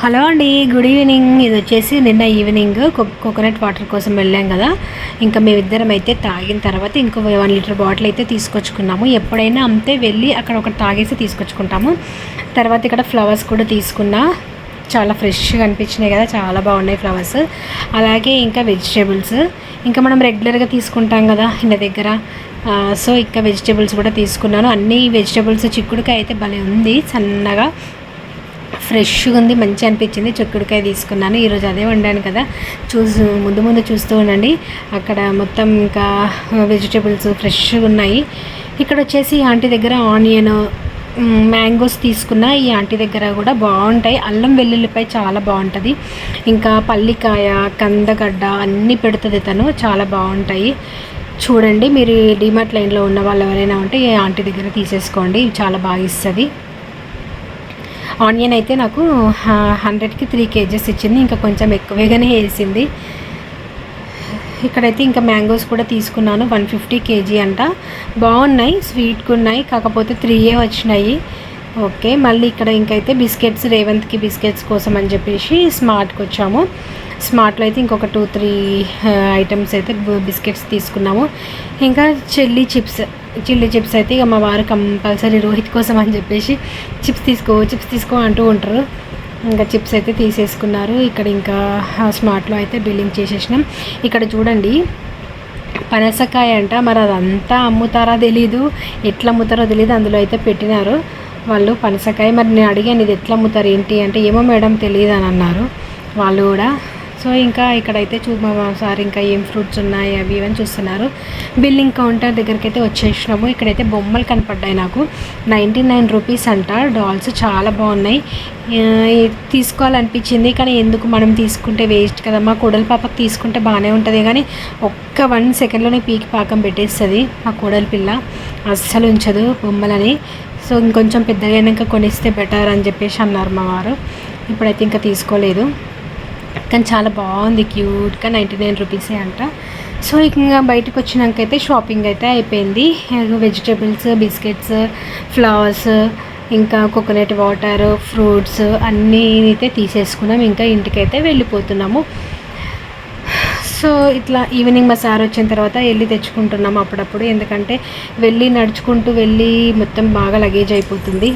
Hello అండి good evening. ఇది వచ్చేసి నిన్న ఈవినింగ్ కోకోనట్ వాటర్ కోసం వెళ్ళాం కదా. ఇంకా మేమిద్దరం అయితే తాగిన తర్వాత ఇంకో వన్ లీటర్ బాటిల్ అయితే తీసుకొచ్చుకున్నాము. ఎప్పుడైనా అంతే వెళ్ళి అక్కడ ఒకటి తాగేసి తీసుకొచ్చుకుంటాము. తర్వాత ఇక్కడ ఫ్లవర్స్ కూడా తీసుకున్నా. చాలా ఫ్రెష్గా అనిపించినాయి కదా. చాలా బాగున్నాయి ఫ్లవర్స్. అలాగే ఇంకా వెజిటేబుల్స్. ఇంకా మనం రెగ్యులర్గా తీసుకుంటాం కదా ఇంటి దగ్గర. సో ఇంకా వెజిటేబుల్స్ కూడా తీసుకున్నాను. అన్ని వెజిటేబుల్స్ చిక్కుడుకాయ అయితే భలే ఉంది. సన్నగా ఫ్రెష్గా ఉంది మంచి అనిపించింది. చిక్కుడుకాయ తీసుకున్నాను. ఈరోజు అదే వండాను కదా. చూసి ముందు ముందు చూస్తూ ఉండండి. అక్కడ మొత్తం ఇంకా వెజిటేబుల్స్ ఫ్రెష్గా ఉన్నాయి. ఇక్కడ వచ్చేసి ఈ ఆంటీ దగ్గర ఆనియన్ మ్యాంగోస్ తీసుకున్న ఈ ఆంటీ దగ్గర కూడా బాగుంటాయి. అల్లం వెల్లుల్లిపై చాలా బాగుంటుంది. ఇంకా పల్లికాయ కందగడ్డ అన్నీ పెడుతుంది తను. చాలా బాగుంటాయి. చూడండి మీరు డిమార్ట్ లైన్లో ఉన్న వాళ్ళు ఎవరైనా ఉంటే ఈ ఆంటీ దగ్గర తీసేసుకోండి. చాలా బాగా ఇస్తుంది. ఆనియన్ అయితే నాకు హండ్రెడ్కి త్రీ కేజెస్ ఇచ్చింది. ఇంకా కొంచెం ఎక్కువగానే వేసింది. ఇక్కడైతే ఇంకా మ్యాంగోస్ కూడా తీసుకున్నాను. వన్ ఫిఫ్టీ కేజీ అంట. బాగున్నాయి స్వీట్గా ఉన్నాయి. కాకపోతే త్రీయే వచ్చినాయి. ఓకే మళ్ళీ ఇక్కడ ఇంకైతే బిస్కెట్స్ రేవంత్కి బిస్కెట్స్ కోసం అని చెప్పేసి స్మార్ట్కి వచ్చాము. స్మార్ట్లో అయితే ఇంకొక టూ త్రీ ఐటమ్స్ అయితే బిస్కెట్స్ తీసుకున్నాము. ఇంకా చిల్లీ చిప్స్. చిల్లీ చిప్స్ అయితే ఇక మా వారు కంపల్సరీ రోహిత్ కోసం అని చెప్పేసి చిప్స్ తీసుకో చిప్స్ తీసుకో అంటూ ఉంటారు. ఇంకా చిప్స్ అయితే తీసేసుకున్నారు. ఇక్కడ ఇంకా స్మార్ట్లో అయితే బిల్లింగ్ చేసేసినాం. ఇక్కడ చూడండి పనసకాయ అంట మరి అదంతా అమ్ముతారా తెలీదు. ఎట్లా అమ్ముతారో తెలియదు అందులో అయితే పెట్టినారు. వాళ్ళు పనసకాయ మరి నేను అడిగాను ఇది ఎట్లా అమ్ముతారు ఏంటి అంటే ఏమో మేడం తెలియదు అని అన్నారు. వాళ్ళు కూడా సో ఇంకా ఇక్కడైతే చూ సార్ ఇంకా ఏం ఫ్రూట్స్ ఉన్నాయి అవి ఇవని చూస్తున్నారు. బిల్లింగ్ కౌంటర్ దగ్గరికి అయితే వచ్చేసినాము. ఇక్కడైతే బొమ్మలు కనపడ్డాయి నాకు. నైంటీ నైన్ రూపీస్ అంట. డాల్స్ చాలా బాగున్నాయి. తీసుకోవాలనిపించింది కానీ ఎందుకు మనం తీసుకుంటే వేస్ట్ కదా? మా కోడలి పాపకి తీసుకుంటే బాగానే ఉంటుంది కానీ ఒక్క వన్ సెకండ్లోనే పీకి పాకం పెట్టేస్తుంది మా కోడలి పిల్ల. అస్సలు ఉంచదు బొమ్మలని. సో ఇంకొంచెం పెద్దగా అయినాక కొనిస్తే బెటర్ అని చెప్పేసి అన్నారు మా వారు. ఇప్పుడైతే ఇంకా తీసుకోలేదు. కానీ చాలా బాగుంది క్యూట్గా నైంటీ నైన్ రూపీసే అంట. సో ఇంకా బయటకు వచ్చినాకైతే షాపింగ్ అయితే అయిపోయింది. వెజిటేబుల్స్ బిస్కెట్స్ ఫ్లవర్స్ ఇంకా కోకోనట్ వాటర్ ఫ్రూట్స్ అన్నీ అయితే తీసేసుకున్నాం. ఇంకా ఇంటికైతే వెళ్ళిపోతున్నాము. సో ఇట్లా ఈవినింగ్ మా సార్ వచ్చిన తర్వాత వెళ్ళి తెచ్చుకుంటున్నాము అప్పుడప్పుడు. ఎందుకంటే వెళ్ళి నడుచుకుంటూ వెళ్ళి మొత్తం బాగా లగేజ్ అయిపోతుంది.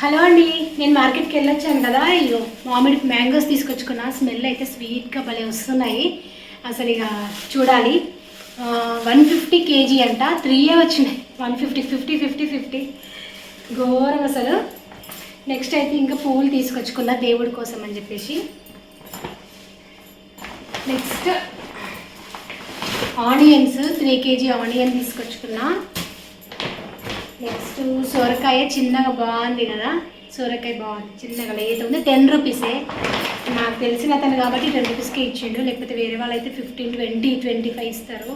హలో అండి నేను మార్కెట్కి వెళ్ళొచ్చాను కదా. ఇగో మామిడి మ్యాంగోస్ తీసుకొచ్చుకున్నా. స్మెల్ అయితే స్వీట్గా భలే వస్తున్నాయి. అసలు ఇక చూడాలి. వన్ ఫిఫ్టీ కేజీ అంట. త్రీయే వచ్చినాయి. One fifty fifty fifty fifty. ఘోరం అసలు. నెక్స్ట్ అయితే ఇంకా పువ్వులు తీసుకొచ్చుకున్నా దేవుడి కోసం అని చెప్పేసి. Next onions three KG onion తీసుకొచ్చుకున్నా. Next సొరకాయ చిన్నగా బాగుంది కదా? సొరకాయ బాగుంది చిన్నగా లేత ఉంది. టెన్ రూపీసే నాకు తెలిసిన అతను కాబట్టి టెన్ రూపీస్కే ఇచ్చిండు. లేకపోతే వేరే వాళ్ళు అయితే ఫిఫ్టీన్ ట్వంటీ ట్వంటీ ఫైవ్ ఇస్తారు.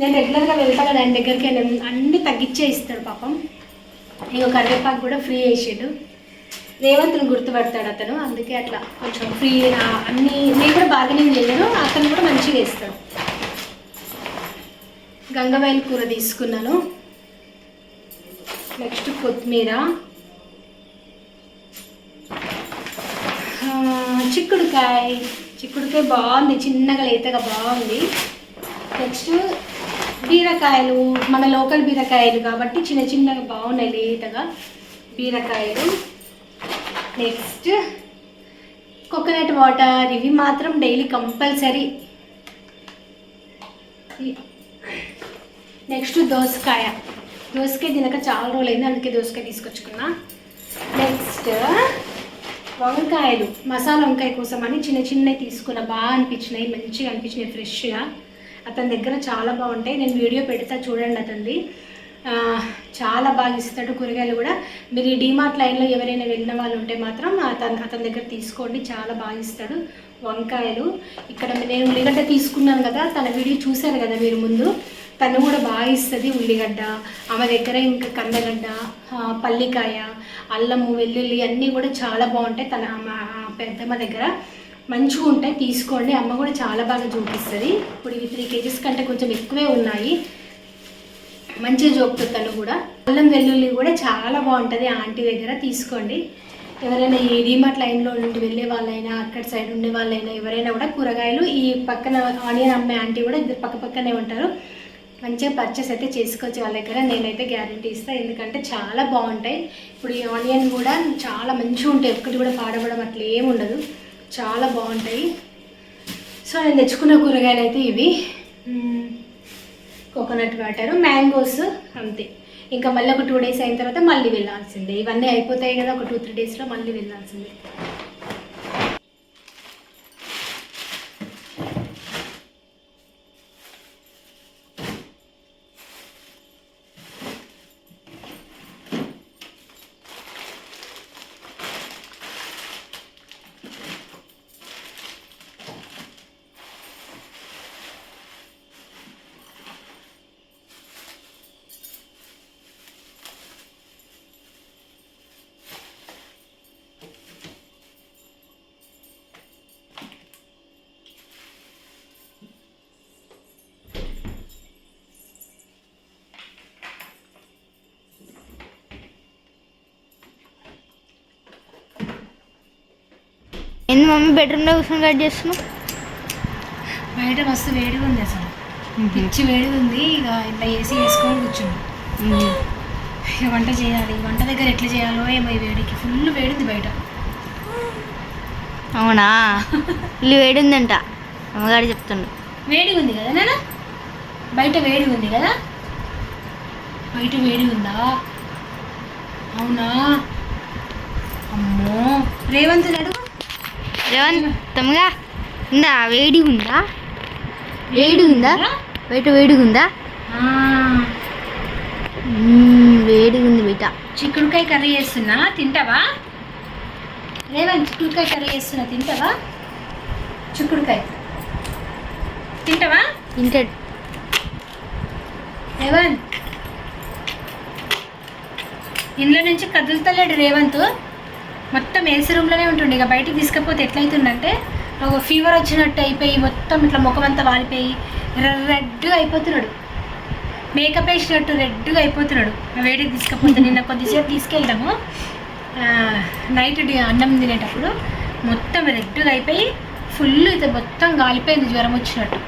నేను రెగ్యులర్గా వెళ్తా కదా ఆయన దగ్గరికి అన్ని తగ్గించే ఇస్తాడు పాపం. ఇంకో కరివేపాకు కూడా ఫ్రీ వేసాడు రేవంత్ని గుర్తుపడతాడు అతను. అందుకే అట్లా కొంచెం ఫ్రీ అన్ని నేను కూడా బార్గెనింగ్ చేయను అతను కూడా మంచిగా వేస్తాడు. గంగవాయిల కూర తీసుకున్నాను. నెక్స్ట్ కొత్తిమీర. చిక్కుడుకాయ. చిక్కుడుకాయ బాగుంది చిన్నగా లేతగా బాగుంది. నెక్స్ట్ బీరకాయలు మన లోకల్ బీరకాయలు కాబట్టి చిన్న చిన్నగా బాగున్నాయి లేతగా బీరకాయలు. నెక్స్ట్ కోకోనట్ వాటర్ ఇవి మాత్రం డైలీ కంపల్సరీ. నెక్స్ట్ దోసకాయ. దోసకాయ తినక చాలా రోజులు అయింది అందుకే దోసకాయ తీసుకొచ్చుకున్నా. నెక్స్ట్ వంకాయలు మసాలా వంకాయ కోసం అని చిన్న చిన్నవి తీసుకున్న బాగా అనిపించినాయి మంచిగా అనిపించినాయి ఫ్రెష్గా. అతని దగ్గర చాలా బాగుంటాయి. నేను వీడియో పెడతా చూడండి అతనిది. చాలా బాగా ఇస్తాడు కూరగాయలు కూడా. మీరు ఈ డీమార్ట్ లైన్లో ఎవరైనా వెళ్ళిన వాళ్ళు ఉంటే మాత్రం అతను అతని దగ్గర తీసుకోండి. చాలా బాగా ఇస్తాడు వంకాయలు. ఇక్కడ నేను ఉల్లిగడ్డ తీసుకున్నాను కదా తన వీడియో చూశారు కదా మీరు ముందు. తను కూడా బాగా ఇస్తుంది ఉల్లిగడ్డ ఆమె దగ్గర ఇంకా కందగడ్డ పల్లికాయ అల్లము వెల్లుల్లి అన్నీ కూడా చాలా బాగుంటాయి. తన పెద్దమ్మ దగ్గర మంచిగా ఉంటాయి. తీసుకోండి. అమ్మ కూడా చాలా బాగా చూపిస్తుంది. ఇప్పుడు ఇవి త్రీ కేజీస్ కంటే కొంచెం ఎక్కువే ఉన్నాయి. మంచిగా చూపుతుంది తను కూడా. అల్లం వెల్లుల్లి కూడా చాలా బాగుంటుంది. ఆంటీ దగ్గర తీసుకోండి. ఎవరైనా ఈ డీమార్ట్ లైన్లో నుండి వెళ్ళే వాళ్ళైనా అక్కడ సైడ్ ఉండే వాళ్ళైనా ఎవరైనా కూడా కూరగాయలు ఈ పక్కన ఆనియన్ అమ్మే ఆంటీ కూడా ఇద్దరు పక్క పక్కనే ఉంటారు. మంచిగా పర్చేస్ అయితే చేసుకోవచ్చు వాళ్ళ దగ్గర. నేనైతే గ్యారంటీ ఇస్తాను ఎందుకంటే చాలా బాగుంటాయి. ఇప్పుడు ఈ ఆనియన్ కూడా చాలా మంచిగా ఉంటాయి. ఒక్కటి కూడా పాడవడం అట్లా ఏమి ఉండదు. చాలా బాగుంటాయి. సో నేను తెచ్చుకున్న కూరగాయలు అయితే ఇవి. కోకోనట్ వాటర్ మ్యాంగోస్ అంతే. ఇంకా మళ్ళీ ఒక టూ డేస్ అయిన తర్వాత మళ్ళీ వెళ్ళాల్సిందే. ఇవన్నీ అయిపోతాయి కదా. ఒక టూ త్రీ డేస్లో మళ్ళీ వెళ్ళాల్సిందే. మమ్మీ బెడ్రూమ్లో కూర్చొని కట్ చేస్తున్నావు? బయట మస్తు వేడిగా ఉంది అసలు. పిచ్చి వేడిగా ఉంది. ఇక ఇట్లా ఏసీ వేసుకొని కూర్చుంది ఇక వంట చేయాలి. వంట దగ్గర ఎట్లా చేయాలో ఏమో ఈ వేడికి. ఫుల్ వేడింది బయట. అవునా? ఇల్లు వేడిందంట అమ్మగారు చెప్తుండు. వేడిగా ఉంది కదా నాన్న? బయట వేడిగా ఉంది కదా? బయట వేడిగా ఉందా? అవునా? అమ్మో. రేవంత్ అడుగు రేవంత్ తమ్ముగా ఉందా? వేడి ఉందా వేడి ఉందా బయట వేడిగా ఉందా వేడిగా ఉంది బయట. చిక్కుడుకాయ కర్రీ చేస్తున్నా. తింటావా? రేవంత్ చిక్కుడుకాయ కర్రీ చేస్తున్నా. తింటావా? చిక్కుడుకాయ తింటావా? ఇంటాడు రేవంత్ ఇంట్లో నుంచి కదులుతలేడు రేవంత్. మొత్తం ఏసీ రూమ్లోనే ఉంటుండే. ఇక బయటికి తీసుకపోతే ఎట్లయితుందంటే ఒక ఫీవర్ వచ్చినట్టు అయిపోయి మొత్తం ఇట్లా ముఖం అంతా వాలిపోయి రెడ్గా అయిపోతున్నాడు. మేకప్ వేసినట్టు రెడ్గా అయిపోతున్నాడు. వేడికి తీసుకపోతే నిన్న కొద్దిసేపు తీసుకెళ్దాము. నైట్ అన్నం తినేటప్పుడు మొత్తం రెడ్గా అయిపోయి ఫుల్ ఇది మొత్తం గాలిపోయింది జ్వరం వచ్చినట్టు.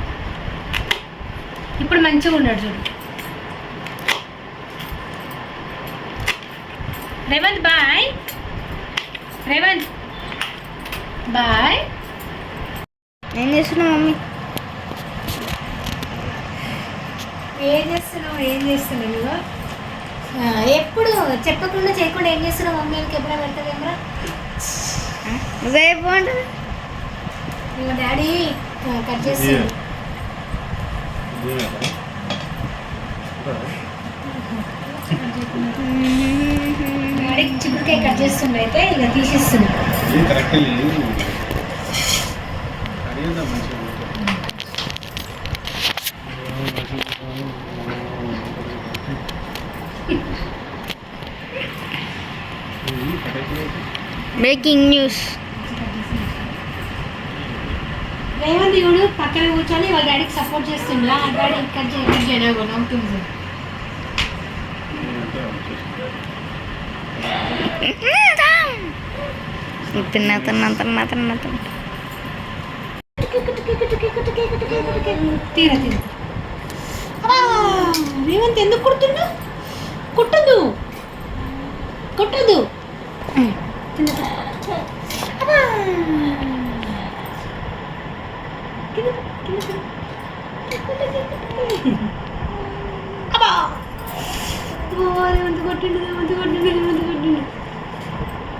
ఇప్పుడు మంచిగా ఉన్నాడు చూడు. రేవంత్ బాయ్. రేవంత్. బాయ్. ఏం చేస్తున్నావు మమ్మీ? ఏం చేస్తున్నావు? ఏం చేస్తున్నావు నువ్వు? ఎప్పుడు చెప్పకుండా చేయకుండా ఏం చేస్తున్నావు మమ్మీ? వాళ్ళకి ఎప్పుడైనా పెడతావేమరా నువ్వే బాగుంటుంది మా డాడీ కట్ చేస్తుంది. చిక్కుడుకాయ కట్ చేస్తుండే అయితే ఇక తీసేస్తున్నా. బ్రేకింగ్ న్యూస్ రేవంత్ ఇవుడు పక్కన కూర్చొని వాళ్ళ డాడీకి సపోర్ట్ చేస్తుండ్లా ఆ డాడీ కట్ చేయ కట్ చేయనా నవ్వుతుంది తిన్నా తిన్నా తిన్నా తిన్నా తిన్నా తీరా తీరా రేవంత్ ఎందుకు కుడుతున్నా కుట్టదు కుట్టదు తిన్న, అబ్బా. రేవంత్ కొట్టిండు రేవంత్ కొట్టిండు రేవంత్ కొట్టిండు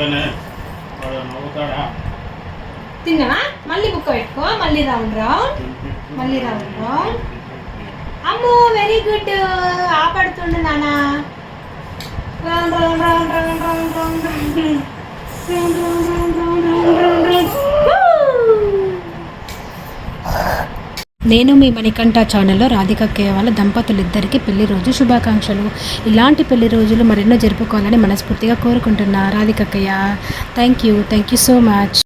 నువ్వు వాడు నవ్వుతాడా? తిన్నావా? మళ్ళీ బుక్క పెట్టుకో. మళ్ళీ రౌండ్ రౌండ్ మళ్ళీ రౌండ్ రౌండ్ అమ్మో వెరీ గుడ్ ఆపడుతుండు నానా round round round round round round round round round round round round round నేను మీ మణికంఠ ఛానల్లో రాధిక కేవల దంపతులిద్దరికీ పెళ్ళి రోజు శుభాకాంక్షలు. ఇలాంటి పెళ్ళి రోజులు మరెన్నో జరుపుకోవాలని మనస్ఫూర్తిగా కోరుకుంటున్నా రాధికక్కయ్య. Thank you thank you so much